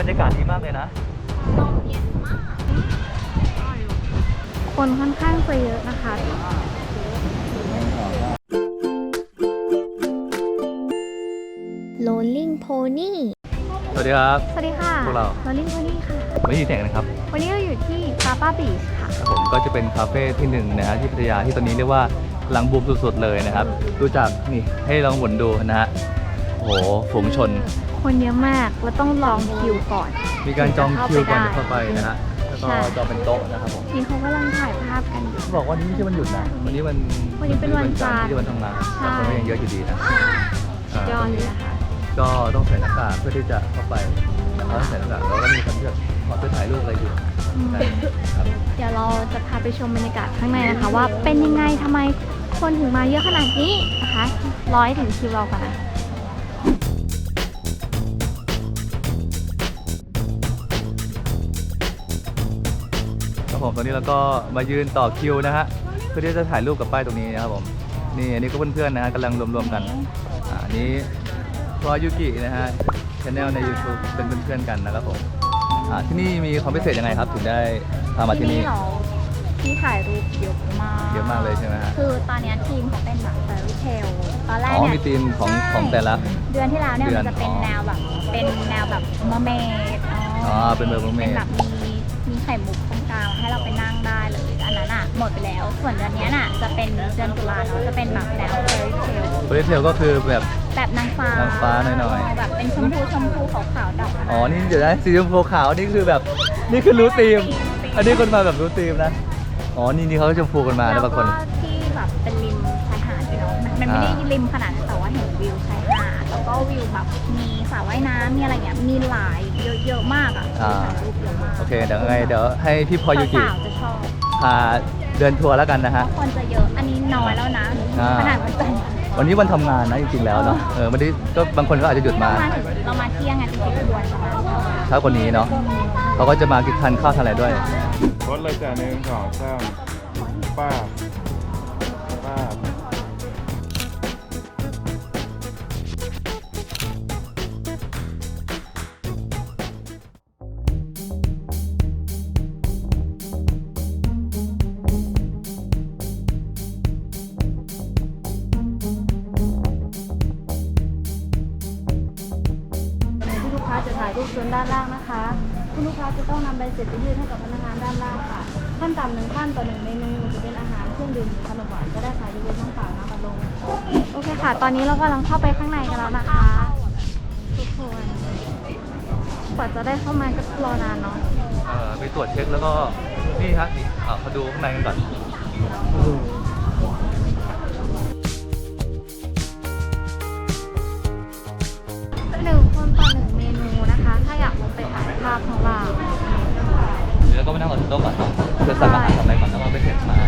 บรรยากาศดีมากเลยนะ ลมเย็นมาก คนค่อนข้างจะเยอะนะคะ Rolling Pony สวัสดีครับ สวัสดีค่ะ พวกเราโรลลิ่งโพนี่ค่ะ วันนี้อยู่ที่ไหนกันครับ วันนี้เราอยู่ที่ปาป้าบีชค่ะ ครับผมก็จะเป็นคาเฟ่ที่หนึ่งนะฮะที่พัทยาที่ตอนนี้เรียกว่ากำลังบูมสุดๆเลยนะครับ ดูจากนี่ให้ลองหมุนดูนะฮะ โอ้โหฝูงชน คนเยอะมากเราต้องลองคิวก่อน มีการจองคิวก่อนถึงจะจะเข้าเข้าไปไปได้นะฮะแล้วก็ใช่ จองเป็นโต๊ะนะครับผมนี่เขากำลังถ่ายภาพกันอยู่ บอกว่านี่ไม่ใช่วันหยุดนะวันนี้วันวันนี้เป็นวันจันทร์ที่วันทำงานใช่ แต่คนก็ยังเยอะอยู่ดีนะยอดเลยนะคะก็ต้องใส่หน้ากากเพื่อที่จะเข้าไปนะครับใส่หน้ากากแล้วก็มีคนที่แบบขอเพื่อถ่ายรูปอะไรอยู่อืมนะครับเดี๋ยวเราจะพาไปชมบรรยากาศข้างในนะคะ ว่าเป็นยังไงทำไมคนถึงมาเยอะขนาดนี้นะคะร้อยถึงคิวเราก่อนนะ ครับผมตอนนี้เราก็มายืนต่อคิวนะฮะเพื่อที่จะถ่ายรูปกับป้ายตรงนี้นะครับผมนี่อันนี้ก็เพื่อนๆนะฮะกำลังรวมๆกันอ่าอันนี้พอยุกินะฮะชแนลใน YouTube เป็นเพื่อนๆกันนะครับผมอ่าที่นี่มีความพิเศษยังไงครับ ถึงได้พามาที่นี่ เหรอที่ถ่ายรูปเยอะมากเยอะมากเลยใช่ไหมฮะคือตอนเนี้ยทีมเขาเป็นแบบแฟรี่เทลตอนแรกอ๋อเนี่มีย ธีมของใช่ ของแต่ละ เดือนที่แล้วเนี่ยเดืมัอนนจะเป็นอ๋อแนวแบบ เป็นแนวแบบมอร์เมดอ๋อเป็นแบบ mermaid เป็นแบบมีมีไข่มุกตรง กลางให้เราไปนั่งได้เลย อันนั้นอะหมดไปแล้ว ส่วนเดือนเนี้ยน่ะจะเป็นเดือนตุลาเนาะจะเป็นแบบแนวแฟรี่เทลบริเทลก็คือแบบ แบบนางฟ้านางฟ้าหน่อยๆ แบบเป็นชมพูชมพูขาวๆดอกอ๋อ นี่เดี๋ยวนะสีชมพูขาวนี่คือแบบ นี่คือรู้ธีม อันนี้คนมาแบบรู้ธีมนะ อ๋อ นี่นี่เขาก็ชมพูกันมาแล้แล้ววบางคก็น ที่แบบเป็นริมชายหาดด้วยเนาะมันมันไม่ได้อ่าริมขนาดนั้น แล้วก็วิวแบบมีสระว่ายน้ำมีอะไรเงี้ยมีหลายเยอะเยอะมากอะอ่าถ่ายรูปเยอะมากโอเคเดี๋ยวไงเดี๋ยวให้พี่พอยุกิสาวๆจะชอบพาเดินทัวร์แล้วกันนะเพฮะ ราะคนจะเยอะอันนี้น้อยแล้วนะอ่า ขนาดวันจันทร์วันนี้วันทำงานนะจริงๆแล้วเนาะเออวันนี้ก็บางคนก็อาจจะหยุดมาเรามาถึงเรามาเที่ยงไงจริงๆควรจะมาเช้ากว่านี้เนาะเขาก็จะมากินทานข้าวทานอะไรด้วย รถเลยจ้ะหนึ่งสองสามป้าบป้าบ ด้านล่างนะคะ คุณลูกค้าจะต้องนำใบเสร็จไปยื่นให้กับพนักงานด้านล่างค่ะ ขั้นต่ำหนึ่งขั้นต่อหนึ่งเมนูจะเป็นอาหารเครื่องดื่มหรือขนมหวานก็ได้ค่ะยกเว้นน้ำเปล่าน้ำอัดลมโอเคค่ะ ตอนนี้เรากำลังเข้าไปข้างในกันแล้วนะคะ ทุกคนกว่าจะได้เข้ามาก็รอนานเนาะเออไปตรวจเช็คแล้วก็นี่ฮะนี่อ่าเขาดูข้างในกันก่อน รอที่โต๊ะก่อนเนาะเพื่อสั่งอาหารทำอะไรก่อนแล้วเราไปเสร็จมา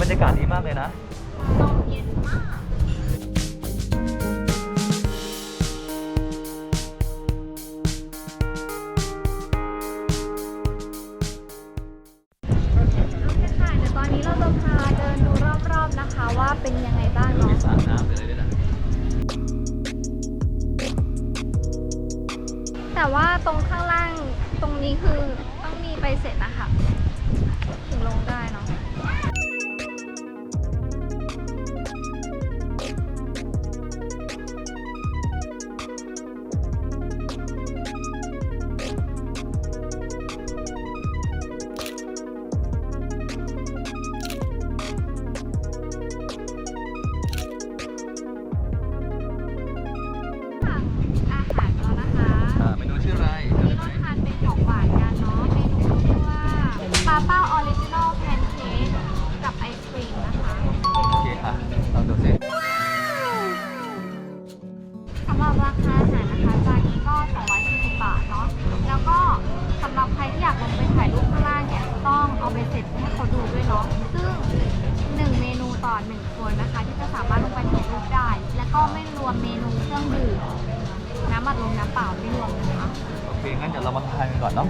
บรรยากาศดีมากเลยนะ คนนะคะ ที่จะสามารถลงไปถ่ายรูปได้ แล้วก็ไม่รวมเมนูเครื่องดื่มน้ำอัดลมน้ำเปล่าไม่รวมนะคะ โอเคงั้นเดี๋ยวเรามาทานกันก่อนเนาะ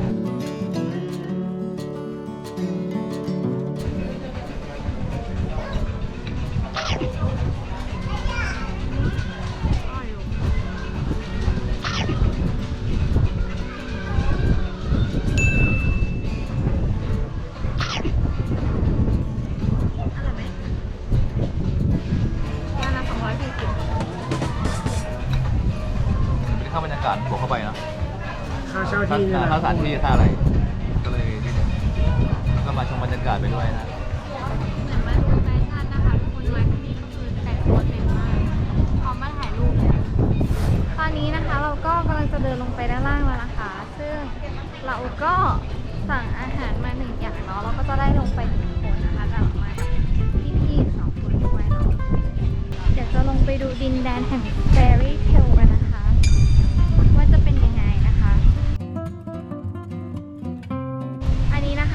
าบรรยากาศบวกเข้าไปเนาะค่าเช่าค่าที่เนี่ยนะค่าสถานที่ค่าอะไร ก็เลยนิดนึงก็มาชมบรรยากาศไปด้วยนะเหมือนมาดูแฟชั่นนะคะทุกคนมาที่นี่ก็คือแต่งตัวเต็มมากพร้อมมาถ่ายรูปเลยตอนนี้นะคะเราก็กำลังจะเดินลงไปด้านล่างแล้วนะคะ ซึ่งเราก็สั่งอาหารมาหนึ่งอย่างเนาะเราก็จะได้ลงไปหนึ่งคนนะคะจะออกมากับพี่ๆอีกสองคนด้วยเนาะเดี๋ยวจะลงไปดูดินแดนแห่ง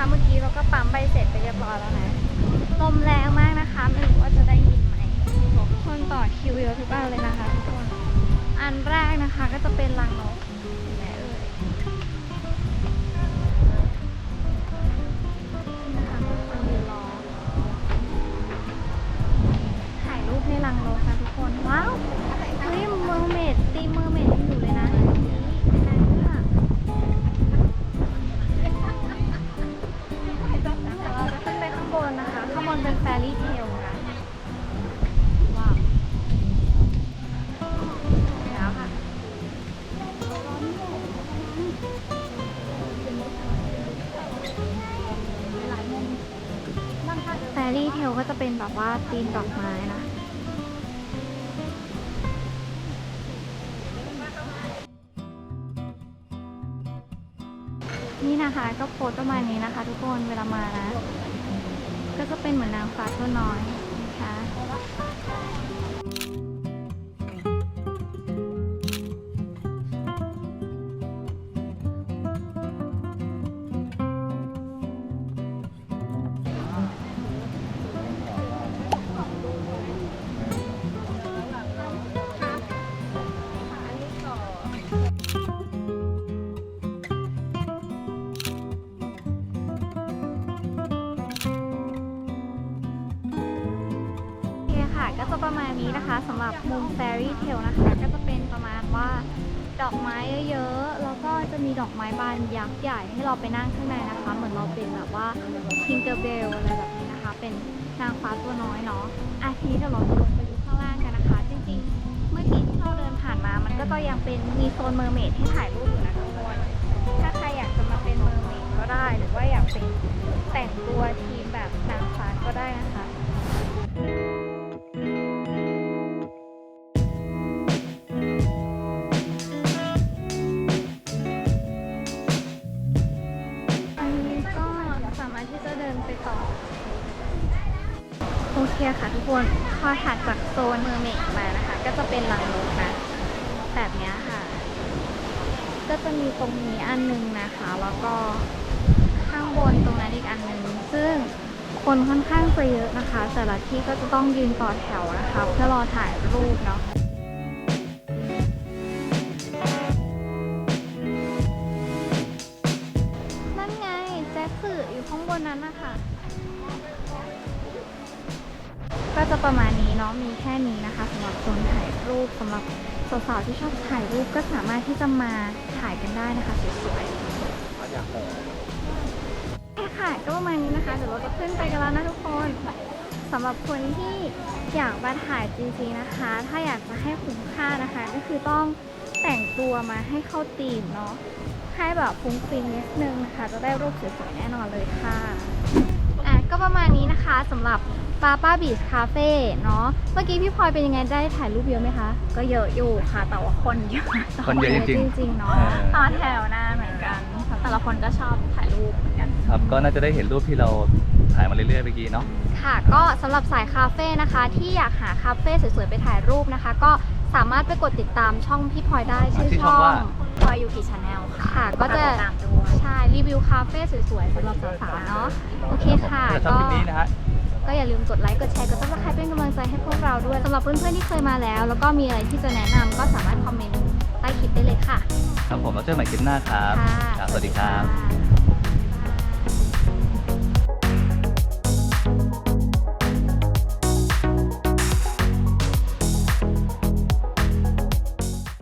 เมื่อกี้เราก็ปั๊มใบเสร็จไปเรียบร้อยแล้วนะ ลมแรงมากนะคะ ไม่รู้ว่าจะได้ยินไหมคนต่อคิวเยอะทุกบ้านเลยนะคะทุกคน อันแรกนะคะก็จะเป็นรังนก ว่าตีนดอกไม้นะนี่นะคะก็โพสต์ประมาณนี้นะคะ ทุกคนเวลามานะ ก็จะเป็นเหมือนนางฟ้าตัวน้อย ก็จะประมาณนี้นะคะสำหรับมุม Fairy Tale นะคะ ก็จะเป็นประมาณว่าดอกไม้เยอะๆ แล้วก็จะมีดอกไม้บานยักษ์ใหญ่ให้เราไปนั่งข้างในนะคะ เหมือนเราเป็นแบบว่า Tinkerbell อะไรแบบนี้นะคะ เป็นนางฟ้าตัวน้อยเนาะอาทีเดี๋ยวเราจะลงไปดูข้างล่างกันนะคะ จริงๆ เมื่อกี้ที่เราเดินผ่านมา มันก็จะยังเป็นมีโซนเมอร์เมดให้ถ่ายรูปอยู่นะทุกคนถ้าใครอยากจะมาเป็นเมอร์เมดก็ได้ หรือว่าอยากเป็นแต่งตัวทีมแบบนางฟ้าก็ได้นะคะ โอเคค่ะทุกคน พอถัดจากโซนเมอร์เมดมานะคะ ก็จะเป็นลังนกนะ แบบนี้ค่ะ ก็จะมีตรงนี้อันหนึงนะคะ แล้วก็ข้างบนตรงนั้นอีกอันหนึง ซึ่งคนค่อนข้างจะเยอะนะคะ แต่ละที่ก็จะต้องยืนต่อแถวนะคะ เพื่อรอถ่ายรูปเนาะนั่นไงแจ็คสึอยู่ข้างบนนั้นนะคะ ก็จะประมาณนี้เนาะมีแค่นี้นะคะสำหรับโซนถ่ายรูปสำหรับสาวๆที่ชอบถ่ายรูปก็สามารถที่จะมาถ่ายกันได้นะคะสวยๆโอเคค่ะก็ประมาณนี้นะคะเดี๋ยวเราจะขึ้นไปกันแล้วนะทุกคนสำหรับคนที่อยากมาถ่ายจริงๆนะคะ ถ้าอยากจะให้คุ้มค่านะคะ ก็คือต้องแต่งตัวมาให้เข้าธีมเนาะให้แบบฟุ้งฟิ้งนิดนึงนะคะ จะได้รูปสวยๆแน่นอนเลยค่ะ อะก็ประมาณนี้นะคะสำหรับปาป้าบีชคาเฟ่เนาะเมื่อกี้พี่พลอยเป็นยังไงได้ถ่ายรูปเยอะไหมคะ ก็เยอะอยู่ค่ะแต่ว่าคนเยอะคนเยอะจริงจริงๆๆเนาะเออต่อแถวนานเหมือนกัน แต่ละคนก็ชอบถ่ายรูปเหมือนกันครับก็น่าจะได้เห็นรูปที่เราถ่ายมาเรื่อยๆเมื่อกี้เนาะค่ะ ก็สำหรับสายคาเฟ่นะคะ ที่อยากหาคาเฟ่สวยๆไปถ่ายรูปนะคะ ก็สามารถไปกดติดตามช่องพี่พลอยได้ชื่อชื่อช่ช่อองงว่าพล อยยูกิชาแนลค่ะค่ะ ก็จะฝาติดตามด้วย ใช่รีวิวคาเฟ่สวยๆสำหรับสาวๆเนาะโอเคค่ะถ้าชอบคลิปนี้นะฮะ ก็อย่าลืมกดไลค์กดแชร์กดซับสไครป์เป็นกำลังใจให้พวกเราด้วยสำหรับเพื่อนๆที่เคยมาแล้ว แล้วก็มีอะไรที่จะแนะนำก็สามารถคอมเมนต์ใต้คลิปได้เลยค่ะครับผมแล้วเจอกันใหม่คลิปหน้าครับ ค่ะครับสวัสดีครับค่ะ